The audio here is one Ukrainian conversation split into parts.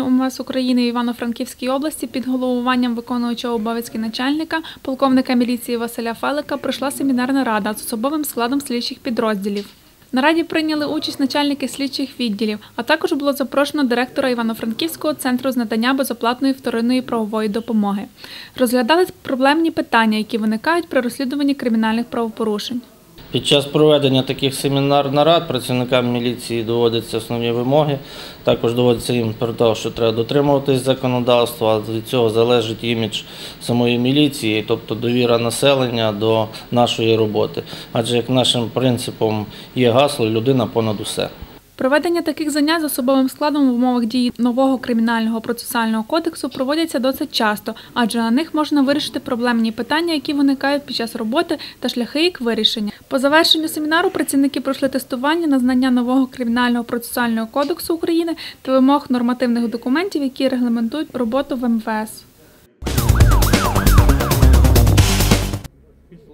управлінні УМВС України Івано-Франківській області під головуванням виконуючого обов'язки начальника, полковника міліції Василя Фелика пройшла семінарна рада з особовим складом слідчих підрозділів. На раді прийняли участь начальники слідчих відділів, а також було запрошено директора Івано-Франківського центру з надання безоплатної вторинної правової допомоги. Розглядали проблемні питання, які виникають при розслідуванні кримінальних правопорушень. Під час проведення таких семінар нарад працівникам міліції доводяться основні вимоги. Також доводиться їм про те, що треба дотримуватись законодавства. а Від цього залежить імідж самої міліції, тобто довіра населення до нашої роботи. Адже як нашим принципом є гасло людина понад усе. Проведення таких занять з особовим складом в умовах дії нового кримінального процесуального кодексу проводяться досить часто, адже на них можна вирішити проблемні питання, які виникають під час роботи та шляхи їх вирішення. По завершенню семінару працівники пройшли тестування на знання нового кримінального процесуального кодексу України та вимог нормативних документів, які регламентують роботу в МВС.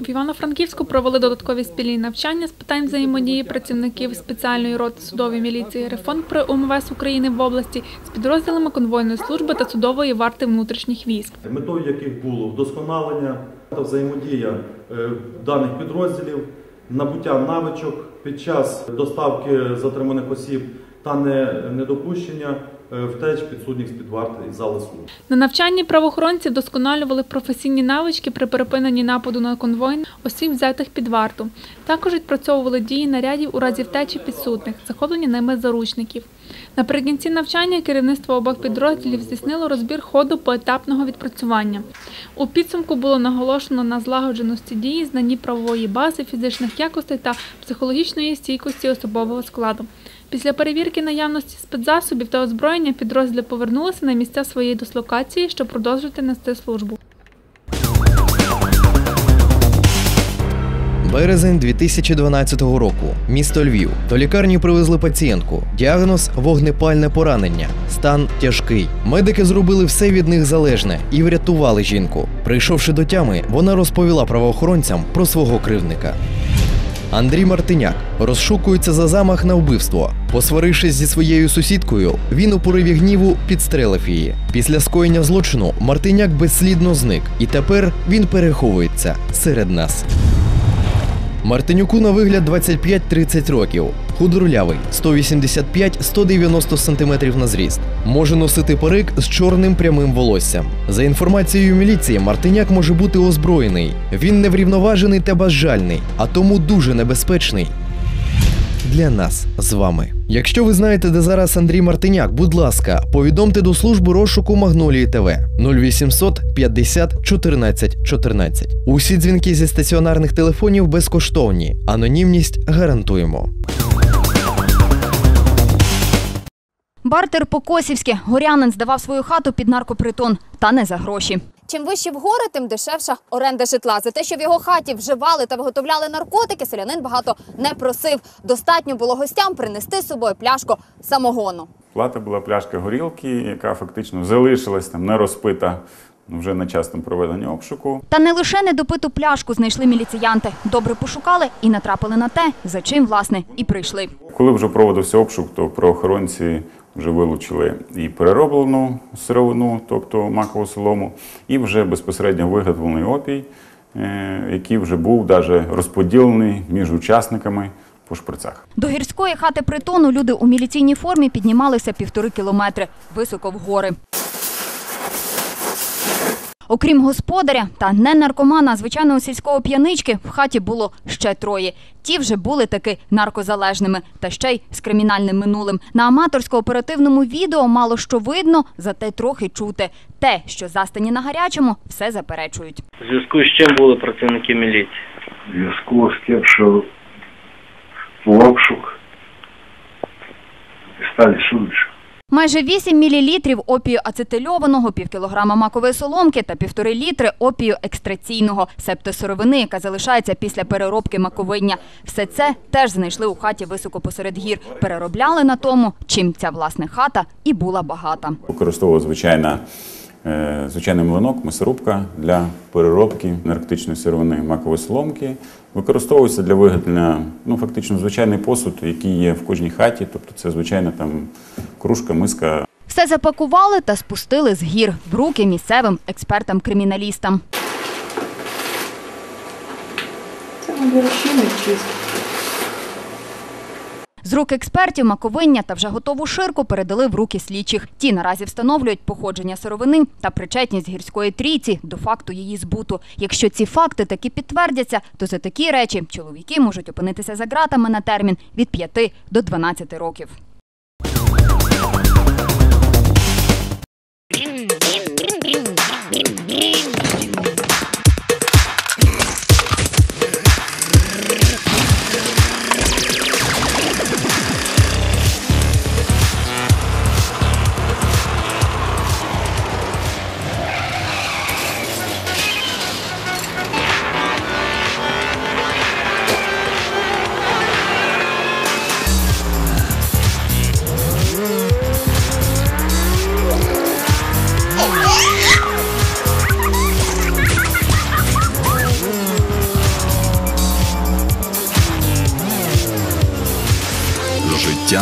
В Івано-Франківську провели додаткові спільні навчання з питань взаємодії працівників спеціальної роти судової міліції «Рефон» при УМВС України в області з підрозділами конвойної служби та судової варти внутрішніх військ. метою яких було вдосконалення та взаємодія е, даних підрозділів, набуття навичок під час доставки затриманих осіб та не- недопущення втеч підсудних з-під варти із зали суду. На навчанні правоохоронці вдосконалювали професійні навички при припиненні нападу на конвой осіб, взятих під варту. Також відпрацьовували дії нарядів у разі втечі підсудних, захоплення ними заручників. Наприкінці навчання керівництво обох підрозділів здійснило розбір ходу поетапного відпрацювання. У підсумку було наголошено на злагодженості дії, знанні правової бази, фізичних якостей та психологічної стійкості особового складу. Після перевірки наявності спецзасобів та озброєння підрозділи повернулися на місця своєї дислокації, щоб продовжити нести службу. Березень 2012 року. Місто Львів. До лікарні привезли пацієнтку. Діагноз вогнепальне поранення. Стан тяжкий. Медики зробили все від них залежне і врятували жінку. Прийшовши до тями, вона розповіла правоохоронцям про свого кривника. Андрій Мартиняк розшукується за замах на вбивство. Посварившись зі своєю сусідкою, він у пориві гніву підстрелив її. Після скоєння злочину Мартиняк безслідно зник, і тепер він переховується серед нас. Мартинюку на вигляд 25-30 років. Худорлявий, 185-190 см на зріст. Може носити парик з чорним прямим волоссям. За інформацією міліції, Мартиняк може бути озброєний. Він неврівноважений та безжальний, а тому дуже небезпечний для нас з вами. Якщо ви знаєте, де зараз Андрій Мартиняк, будь ласка, повідомте до служби розшуку Магнолії ТВ 0800 50 14 14. Усі дзвінки зі стаціонарних телефонів безкоштовні. Анонімність гарантуємо. Бартер по-косівськи. Горянин здавав свою хату під наркопритон. Та не за гроші. Чим вищі в гори, тим дешевша оренда житла. За те, що в його хаті вживали та виготовляли наркотики, селянин багато не просив. Достатньо було гостям принести з собою пляшку самогону. Плата була пляшка горілки, яка фактично залишилась там не розпита ну, вже на час там проведення обшуку. Та не лише недопиту пляшку знайшли міліціянти. Добре пошукали і натрапили на те, за чим, власне, і прийшли. Коли вже проводився обшук, то правоохоронці вже вилучили і перероблену сировину, тобто макову солому, і вже безпосередньо виготовлений опій, е, який вже був навіть розподілений між учасниками по шприцах. До гірської хати притону люди у міліційній формі піднімалися півтори кілометри високо в гори. Окрім господаря та не наркомана, а звичайного сільського п'янички, в хаті було ще троє. Ті вже були таки наркозалежними та ще й з кримінальним минулим. На аматорсько-оперативному відео мало що видно, зате трохи чути. Те, що застані на гарячому, все заперечують. У зв'язку з чим були працівники міліції? в зв'язку з тим, що був обшук стали судити. Майже 8 мілілітрів опію ацетильованого, півкілограма макової соломки та півтори літри опію екстраційного, септосировини, яка залишається після переробки маковиння. Все це теж знайшли у хаті високо посеред гір. Переробляли на тому, чим ця власне хата і була багата. Використовував звичайна, е, звичайний млинок, мисорубка для переробки наркотичної сировини макової соломки. Використовується для виготовлення, ну фактично, звичайний посуд, який є в кожній хаті, тобто це звичайна там кружка, миска, Все запакували та спустили з гір в руки місцевим експертам-криміналістам. З рук експертів маковиння та вже готову ширку передали в руки слідчих. Ті наразі встановлюють походження сировини та причетність гірської трійці до факту її збуту. Якщо ці факти таки підтвердяться, то за такі речі чоловіки можуть опинитися за ґратами на термін від 5 до 12 років.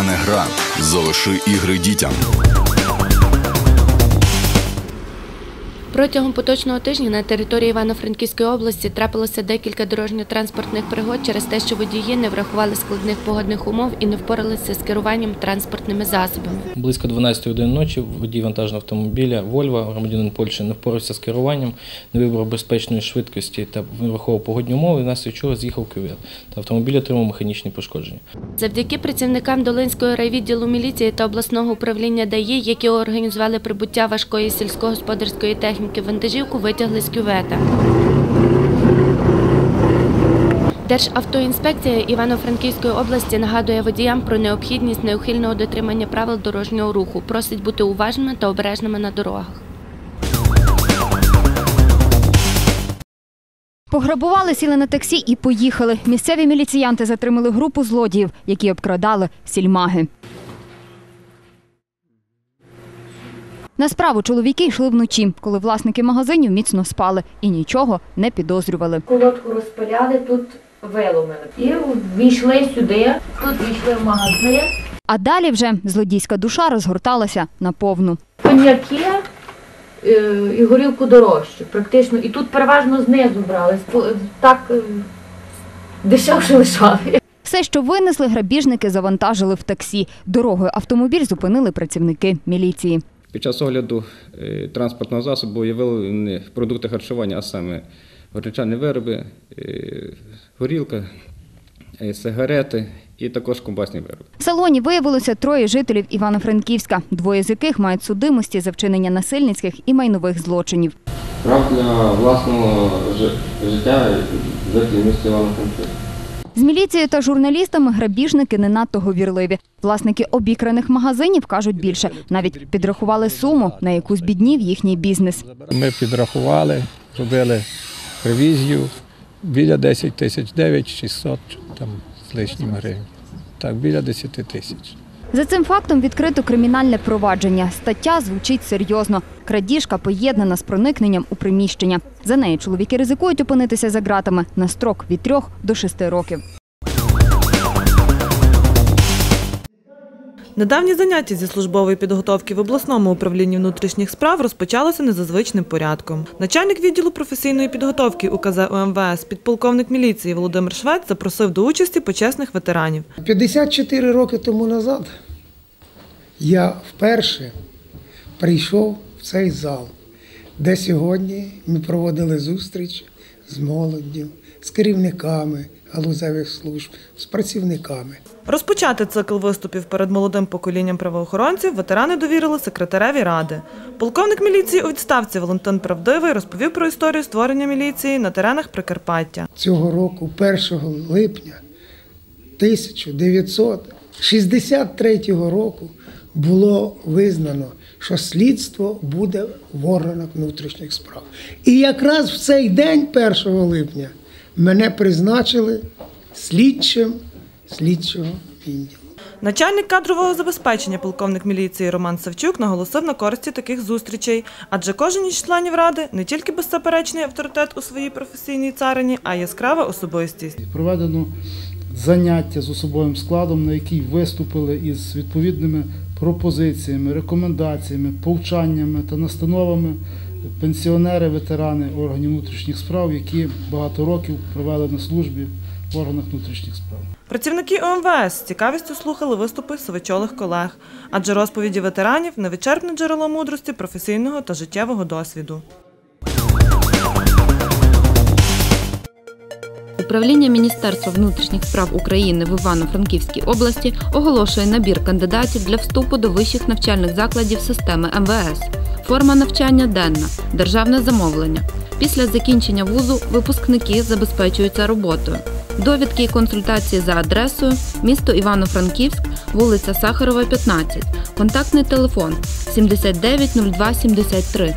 Не гра. Залиши ігри дітям. Протягом поточного тижня на території Івано-Франківської області трапилося декілька дорожньо-транспортних пригод через те, що водії не врахували складних погодних умов і не впоралися з керуванням транспортними засобами. Близько 12 години ночі водій вантажного автомобіля Вольва, громадянин Польщі, не впорався з керуванням, не вибрав безпечної швидкості та враховував погодні умови, внаслідок чого з'їхав кювет. Та автомобіль отримав механічні пошкодження. Завдяки працівникам Долинського райвідділу міліції та обласного управління ДАІ, які організували прибуття важкої сільськогосподарської техніки, вантажівку витягли з кювета. Державтоінспекція Івано-Франківської області нагадує водіям про необхідність неухильного дотримання правил дорожнього руху, просить бути уважними та обережними на дорогах. Пограбували, сіли на таксі і поїхали. Місцеві міліціянти затримали групу злодіїв, які обкрадали сільмаги. На справу чоловіки йшли вночі, коли власники магазинів міцно спали і нічого не підозрювали. Колодку розпиляли, тут виломили. І війшли сюди, тут війшли в магазин. А далі вже злодійська душа розгорталася наповну. Коньяки е, і горілку дорожче, практично. І тут переважно знизу брали. Так е, дешевше лишали. Все, що винесли, грабіжники завантажили в таксі. Дорогою автомобіль зупинили працівники міліції. Під час огляду е, транспортного засобу виявили не продукти харчування, а саме горячані вироби, е, горілка, е, сигарети і також ковбасні вироби. В салоні виявилося троє жителів Івано-Франківська, двоє з яких мають судимості за вчинення насильницьких і майнових злочинів. Прав для власного життя жити в місті Івано-Франківськ. З міліцією та журналістами грабіжники не надто говірливі. Власники обікраних магазинів кажуть більше. Навіть підрахували суму, на яку збіднів їхній бізнес. Ми підрахували, зробили ревізію біля 10 тисяч, 9 600 там з лишнім гривень. Так, біля 10 тисяч. За цим фактом відкрито кримінальне провадження. Стаття звучить серйозно. Крадіжка поєднана з проникненням у приміщення. За нею чоловіки ризикують опинитися за ґратами на строк від трьох до шести років. Недавні заняття зі службової підготовки в обласному управлінні внутрішніх справ розпочалося незазвичним порядком. Начальник відділу професійної підготовки УКЗ УМВС, підполковник міліції Володимир Швець запросив до участі почесних ветеранів. 54 роки тому назад я вперше прийшов в цей зал, де сьогодні ми проводили зустріч з молоддю, з керівниками галузевих служб, з працівниками. Розпочати цикл виступів перед молодим поколінням правоохоронців ветерани довірили секретареві ради. Полковник міліції у відставці Валентин Правдивий розповів про історію створення міліції на теренах Прикарпаття. Цього року, 1 липня 1963 року, було визнано, що слідство буде в органах внутрішніх справ. І якраз в цей день, 1 липня, мене призначили слідчим слідчого відділу. Начальник кадрового забезпечення полковник міліції Роман Савчук наголосив на користі таких зустрічей, адже кожен із членів ради не тільки беззаперечний авторитет у своїй професійній царині, а й яскрава особистість. Проведено заняття з особовим складом, на якій виступили із відповідними пропозиціями, рекомендаціями, повчаннями та настановами пенсіонери, ветерани органів внутрішніх справ, які багато років провели на службі в органах внутрішніх справ. Працівники ОМВС з цікавістю слухали виступи сивичолих колег, адже розповіді ветеранів невичерпне джерело мудрості, професійного та життєвого досвіду. Управління Міністерства внутрішніх справ України в Івано-Франківській області оголошує набір кандидатів для вступу до вищих навчальних закладів системи МВС. Форма навчання денна, державне замовлення. Після закінчення вузу випускники забезпечуються роботою. Довідки і консультації за адресою місто Івано-Франківськ, вулиця Сахарова, 15, контактний телефон 790273.